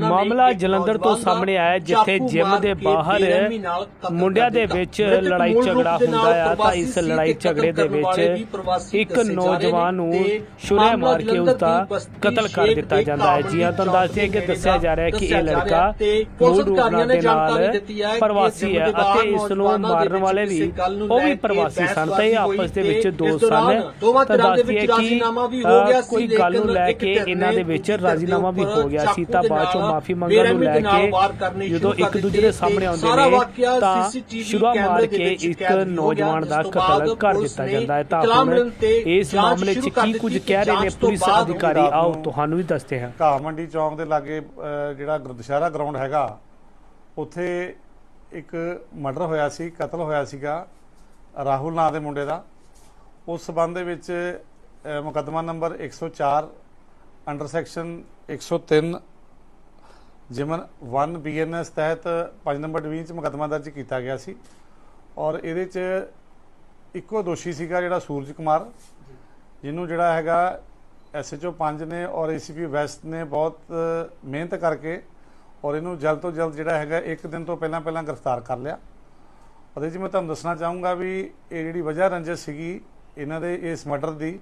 ਮਾਮਲਾ ਜਲੰਧਰ ਤੋਂ ਸਾਹਮਣੇ ਆਇਆ ਜਿੱਥੇ ਜਿਮ ਦੇ ਬਾਹਰ ਮੁੰਡਿਆਂ ਦੇ ਵਿੱਚ ਲੜਾਈ ਝਗੜਾ ਹੁੰਦਾ ਆ ਤਾਂ ਇਸ ਲੜਾਈ ਝਗੜੇ ਦੇ ਵਿੱਚ ਇੱਕ ਨੌਜਵਾਨ ਨੂੰ ਛੁਰਾ ਮਾਰ ਕੇ ਉਸ ਦਾ ਕਤਲ ਕਰ ਦਿੱਤਾ ਜਾਂਦਾ ਹੈ। ਜੀ ਹਾਂ ਤੁਹਾਨੂੰ ਕਿ ਦੱਸਿਆ ਜਾ ਰਿਹਾ ਹੈ ਕਿ ਇਹ ਲੜਕਾ ਮੂਲ ਰੂਪ ਦੇ ਨਾਲ ਪ੍ਰਵਾਸੀ ਹੈ ਅਤੇ ਇਸ ਨੂੰ ਮਾਰਨ ਵਾਲੇ ਵੀ ਉਹ ਵੀ ਪ੍ਰਵਾਸੀ ਸਨ ਤੇ ਇਹ ਆਪਸ ਦੇ ਵਿੱਚ ਦੋਸਤ ਸਨ। ਤਾਂ ਦੱਸ ਦਈਏ ਕਿ ਕੋਈ ਗੱਲ ਨੂੰ ਲੈ ਕੇ ਇਹਨਾਂ ਦੇ ਵਿੱਚ ਰਾਜ਼ੀਨਾਮਾ ਵੀ ਹੋ ਗਿਆ ਸੀ ਤਾਂ ਬਾਅਦ ਚੋਂ ਮਾਫੀ ਮੰਗਣ ਨੂੰ ਲੈ ਕੇ ਜਦੋਂ ਇੱਕ ਦੂਜੇ ਦੇ ਸਾਹਮਣੇ ਆਉਂਦੇ ਨੇ ਤਾਂ ਸ਼ੁਰਾ ਮਾਰ ਕੇ ਇੱਕ ਨੌਜਵਾਨ ਦਾ ਕਤਲ ਕਰ ਦਿੱਤਾ ਜਾਂਦਾ ਹੈ। ਤਾਂ ਹੁਣ ਇਸ ਮਾਮਲੇ 'ਚ ਕੀ ਕੁਝ ਕਹਿ ਰਹੇ ਨੇ ਪੁਲਿਸ ਅਧਿਕਾਰੀ? ਆਓ ਤੁਹਾਨੂੰ ਵੀ ਦੱਸਦੇ ਹਾਂ। ਘਾਹ ਮੰਡੀ ਚੌਂਕ ਦੇ ਲਾਗੇ ਜਿਹੜਾ ਗੁਰ- ਦੁਸ਼ਹਿਰਾ ਗਰਾਊਂਡ ਹੈਗਾ ਉੱਥੇ ਇੱਕ ਮਰਡਰ ਹੋਇਆ ਸੀ ਕਤਲ ਹੋਇਆ ਸੀਗਾ ਰਾਹੁਲ ਨਾਂ ਦੇ ਮੁੰਡੇ ਦਾ। ਉਸ ਸਬੰਧ ਦੇ ਵਿੱਚ ਮੁਕੱਦਮਾ ਨੰਬਰ 104 ਅੰਡਰ ਸੈਕਸ਼ਨ 103 ਜਿਮਨ 1 ਬੀਐਨਐਸ ਤਹਿਤ 5 ਨੰਬਰ ਡਿਵੀਜ਼ਨ ਚ ਮੁਕੱਦਮਾ ਦਰਜ ਕੀਤਾ ਗਿਆ ਸੀ ਔਰ ਇਹਦੇ ਚ ਇੱਕੋ ਦੋਸ਼ੀ ਸੀਗਾ ਜਿਹੜਾ ਸੂਰਜ ਕੁਮਾਰ, ਜਿਹਨੂੰ ਜਿਹੜਾ ਹੈਗਾ ਐਸਐਚਓ 5 ਨੇ ਔਰ ਏਸੀਪੀ ਵੈਸਟ ਨੇ ਬਹੁਤ ਮਿਹਨਤ ਕਰਕੇ ਔਰ ਇਹਨੂੰ ਜਲਦ ਤੋਂ ਜਲਦ ਜਿਹੜਾ ਹੈਗਾ ਇੱਕ ਦਿਨ ਤੋਂ ਪਹਿਲਾਂ ਪਹਿਲਾਂ ਗ੍ਰਿਫਤਾਰ ਕਰ ਲਿਆ। ਉਹਦੇ 'ਚ ਮੈਂ ਤੁਹਾਨੂੰ ਦੱਸਣਾ ਚਾਹੂੰਗਾ ਵੀ ਇਹ ਜਿਹੜੀ ਵਜ੍ਹਾ ਰੰਜਿਸ਼ ਸੀਗੀ, ਇਹਨਾਂ ਦੇ ਇਸ ਮਰਡਰ ਦੀ,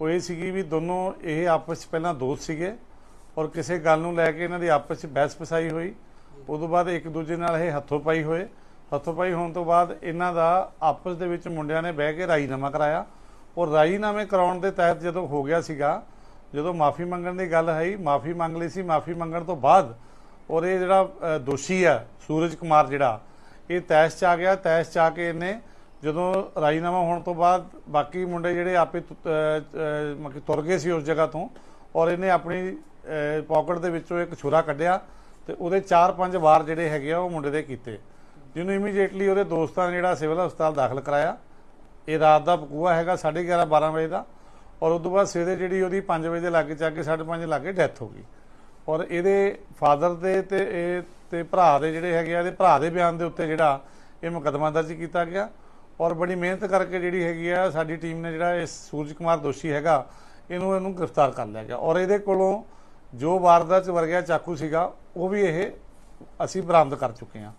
ਉਹ ਇਹ ਸੀਗੀ ਵੀ ਦੋਨੋਂ ਇਹ ਆਪਸ 'ਚ ਪਹਿਲਾਂ ਦੋਸਤ ਸੀਗੇ। ਔਰ ਕਿਸੇ ਗੱਲ ਨੂੰ ਲੈ ਕੇ ਇਹਨਾਂ ਦੀ ਆਪਸ 'ਚ ਬਹਿਸ ਪਸਾਈ ਹੋਈ। ਉਦੋਂ ਬਾਅਦ ਇੱਕ ਦੂਜੇ ਨਾਲ ਇਹ ਹੱਥੋਂ ਪਾਈ ਹੋਏ। ਹੱਥੋਂ ਪਾਈ ਹੋਣ ਤੋਂ ਬਾਅਦ ਇਹਨਾਂ ਦਾ ਆਪਸ ਦੇ ਵਿੱਚ ਮੁੰਡਿਆਂ ਨੇ ਬਹਿ ਕੇ ਰਾਜੀਨਾਮਾ ਕਰਾਇਆ। ਔਰ ਰਾਜੀਨਾਮੇ ਕਰਾਉਣ ਦੇ ਤਹਿਤ ਜਦੋਂ ਹੋ ਗਿਆ ਸੀਗਾ, ਜਦੋਂ ਮਾਫੀ ਮੰਗਣ ਦੀ ਗੱਲ ਆਈ, ਮਾਫੀ ਮੰਗ ਲਈ ਸੀ। ਮਾਫੀ ਮੰਗਣ ਤੋਂ ਬਾਅਦ ਔਰ ਇਹ ਜਿਹੜਾ ਦੋਸ਼ੀ ਆ, ਸੂਰਜ ਕੁਮਾਰ ਜਿਹੜਾ, ਇਹ ਤੈਸ਼ ਚ ਆ ਗਿਆ। ਤੈਸ਼ ਚ ਆ ਕੇ ਇਹਨੇ ਜਦੋਂ ਰਾਜੀਨਾਮਾ ਹੋਣ ਤੋਂ ਬਾਅਦ ਬਾਕੀ ਮੁੰਡੇ ਜਿਹੜੇ ਆਪੇ ਮਤਲਬ ਕਿ ਤੁਰ ਗਏ ਸੀ ਉਸ ਜਗ੍ਹਾ ਤੋਂ ਔਰ ਇਹਨੇ ਆਪਣੀ ਪਾਕਟ ਦੇ ਵਿੱਚੋਂ ਇੱਕ ਛੁਰਾ ਕੱਢਿਆ ਤੇ ਉਹਦੇ 4-5 ਵਾਰ ਜਿਹੜੇ ਹੈਗੇ ਆ ਉਹ ਮੁੰਡੇ ਦੇ ਕੀਤੇ। ਜਿਹਨੂੰ ਇਮੀਡੀਏਟਲੀ ਉਹਦੇ ਦੋਸਤਾਂ ਨੇ ਜਿਹੜਾ ਸਿਵਲ ਹਸਪਤਾਲ ਦਾਖਲ ਕਰਾਇਆ। ਇਹ ਰਾਤ ਦਾ ਬਕੂਆ ਹੈਗਾ 11:30 12 ਵਜੇ ਦਾ ਔਰ ਉਸ ਤੋਂ ਬਾਅਦ ਸਵੇਰੇ ਜਿਹੜੀ ਉਹਦੀ 5 ਵਜੇ ਦੇ ਲਾਗੇ ਚੱਕ ਕੇ 5:30 ਲਾਗੇ ਡੈਥ ਹੋ ਗਈ। ਔਰ ਇਹਦੇ ਫਾਦਰ ਦੇ ਤੇ ਇਹ ਤੇ ਭਰਾ ਦੇ ਜਿਹੜੇ ਹੈਗੇ ਆ, ਇਹਦੇ ਭਰਾ ਦੇ ਬਿਆਨ ਦੇ ਉੱਤੇ ਜਿਹੜਾ ਇਹ ਮੁਕੱਦਮਾ ਦਰਜ ਕੀਤਾ ਗਿਆ। ਔਰ ਬੜੀ ਮਿਹਨਤ ਕਰਕੇ ਜਿਹੜੀ ਹੈਗੀ ਆ, ਸਾਡੀ ਟੀਮ ਨੇ ਜਿਹੜਾ ਇਹ ਸੂਰਜ ਕੁਮਾਰ ਦੋਸ਼ੀ ਹੈਗਾ, ਇਹਨੂੰ ਇਹਨੂੰ ਗ੍ਰਿਫਤਾਰ ਕਰ ਲਿਆ ਗਿਆ। ਔਰ ਇਹਦੇ ਕੋਲੋਂ ਜੋ ਵਾਰਦਾਤ ਚ ਵਰਗਿਆ ਚਾਕੂ ਸੀਗਾ ਉਹ ਵੀ ਇਹ ਅਸੀਂ ਬਰਾਮਦ ਕਰ ਚੁੱਕੇ ਹਾਂ।